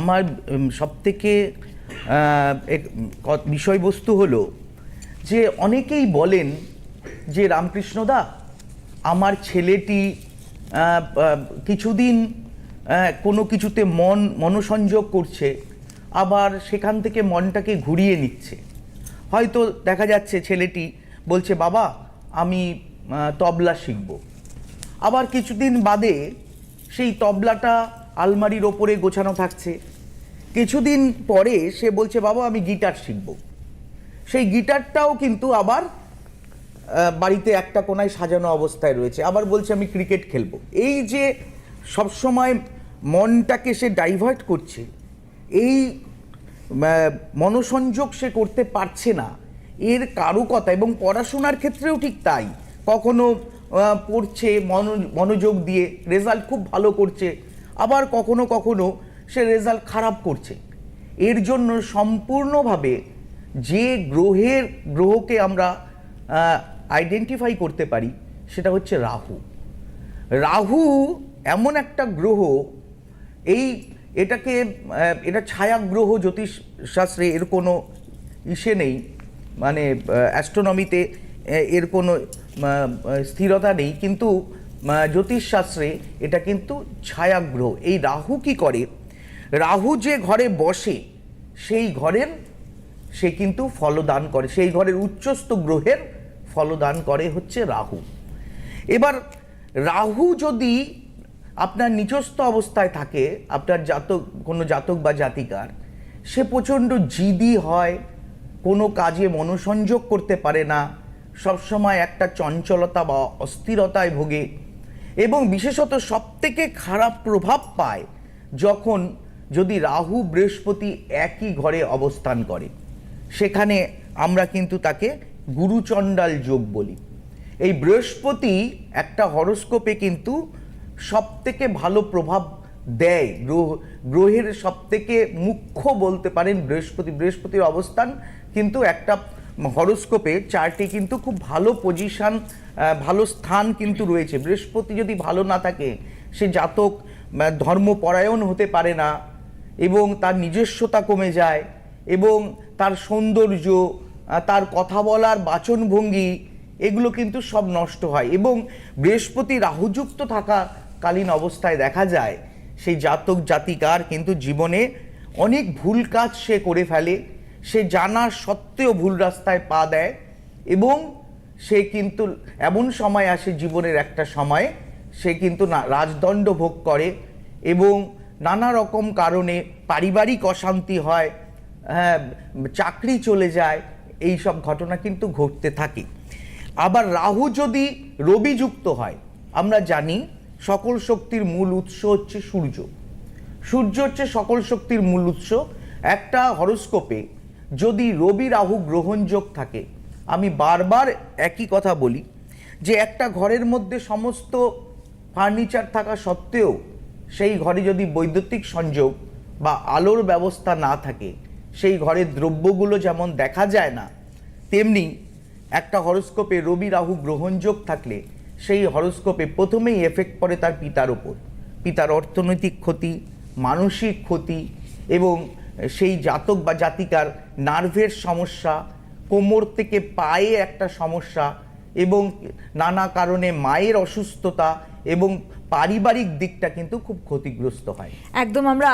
আমার সব থেকে বিষয়বস্তু হলো যে অনেকেই বলেন যে, রামকৃষ্ণদা, আমার ছেলেটি কিছুদিন কোনো কিছুতে মন, মনোসংযোগ করছে, আবার সেখান থেকে মনটাকে ঘুরিয়ে নিচ্ছে। হয়তো দেখা যাচ্ছে ছেলেটি বলছে, বাবা, আমি তবলা শিখব। আবার কিছুদিন বাদে সেই তবলাটা আলমারির ওপরে গোছানো থাকছে। কিছুদিন পরে সে বলছে, বাবা, আমি গিটার শিখব। সেই গিটারটাও কিন্তু আবার বাড়িতে একটা কোনায় সাজানো অবস্থায় রয়েছে। আবার বলছে, আমি ক্রিকেট খেলব। এই যে সবসময় মনটাকে সে ডাইভার্ট করছে, এই মনোসংযোগ সে করতে পারছে না, এর কারুকতা এবং পড়াশোনার ক্ষেত্রেও ঠিক তাই। কখনো পড়ছে, মনো- মনোযোগ দিয়ে রেজাল্ট খুব ভালো করছে আবার কখনো কখনো সে রেজাল্ট খারাপ করছে। এর জন্য সম্পূর্ণভাবে যে গ্রহের, গ্রহকে আমরা আইডেন্টিফাই করতে পারি, সেটা হচ্ছে রাহু। রাহু এমন একটা গ্রহ, এই এটাকে এটা ছায়া গ্রহ জ্যোতিষ শাস্ত্রে এর কোনো ইসে নেই মানে অ্যাস্ট্রোনমিতে এর কোনো স্থিরতা নেই, কিন্তু জ্যোতিষশাস্ত্রে এটা কিন্তু ছায়া গ্রহ এই রাহু কি করে? রাহু যে ঘরে বসে, সেই ঘরের সে কিন্তু ফলদান করে। সেই ঘরের উচ্চস্থ গ্রহের ফলদান করে হচ্ছে রাহু। এবার রাহু যদি আপনার নিচস্থ অবস্থায় থাকে, আপনার জাতক, কোনো জাতক বা জাতিকার, সে প্রচণ্ড জিদি হয়, কোনো কাজে মনোসংযোগ করতে পারে না, সবসময় একটা চঞ্চলতা বা অস্থিরতায় ভোগে এবং বিশেষত সবথেকে খারাপ প্রভাব পায় যখন যদি রাহু বৃহস্পতি একই ঘরে অবস্থান করে। সেখানে আমরা কিন্তু তাকে গুরুচণ্ডাল যোগ বলি। এই বৃহস্পতি একটা হরস্কোপে কিন্তু সব থেকে ভালো প্রভাব দেয়। গ্রহ, গ্রহের সব থেকে মুখ্য বলতে পারেন বৃহস্পতি। বৃহস্পতির অবস্থান কিন্তু একটা হরস্কোপে চারটি কিন্তু খুব ভালো পজিশন ভালো স্থান কিন্তু রয়েছে। বৃহস্পতি যদি ভালো না থাকে, সে জাতক ধর্মপরায়ণ হতে পারে না এবং তার নিজস্বতা কমে যায় এবং তার সৌন্দর্য তার কথা বলার বাচনভঙ্গি, এগুলো কিন্তু সব নষ্ট হয় এবং বৃহস্পতি রাহুযুক্ত থাকাকালীন অবস্থায় দেখা যায়, সেই জাতক জাতিকার কিন্তু জীবনে অনেক ভুল কাজ সে করে ফেলে। সে জানা সত্ত্বেও ভুল রাস্তায় পা দেয় এবং সে কিন্তু এমন সময় আসে জীবনের একটা সময়, সে কিন্তু না, রাজদণ্ড ভোগ করে এবং নানা রকম কারণে পারিবারিক অশান্তি হয় হ্যাঁ চাকরি চলে যায়, এই সব ঘটনা কিন্তু ঘটতে থাকে। আবার রাহু যদি রবিযুক্ত হয়, আমরা জানি সকল শক্তির মূল উৎস হচ্ছে সূর্য। সূর্য হচ্ছে সকল শক্তির মূল উৎস। একটা হরস্কোপে যদি রবি রাহু গ্রহণযোগ থাকে, আমি বারবার একই কথা বলি যে একটা ঘরের মধ্যে সমস্ত ফার্নিচার থাকা সত্ত্বেও সেই ঘরে যদি বৈদ্যুতিক সংযোগ বা আলোর ব্যবস্থা না থাকে, সেই ঘরের দ্রব্যগুলো যেমন দেখা যায় না, তেমনি একটা হরস্কোপে রবি রাহু গ্রহণযোগ থাকলে সেই হরস্কোপে প্রথমেই এফেক্ট পড়ে তার পিতার ওপর পিতার অর্থনৈতিক ক্ষতি, মানসিক ক্ষতি এবং সেই জাতক বা জাতিকার নার্ভের সমস্যা, কোমর থেকে পায়ে একটা সমস্যা এবং নানা কারণে মায়ের অসুস্থতা এবং পারিবারিক দিকটা কিন্তু খুব ক্ষতিগ্রস্ত হয়। একদম, আমরা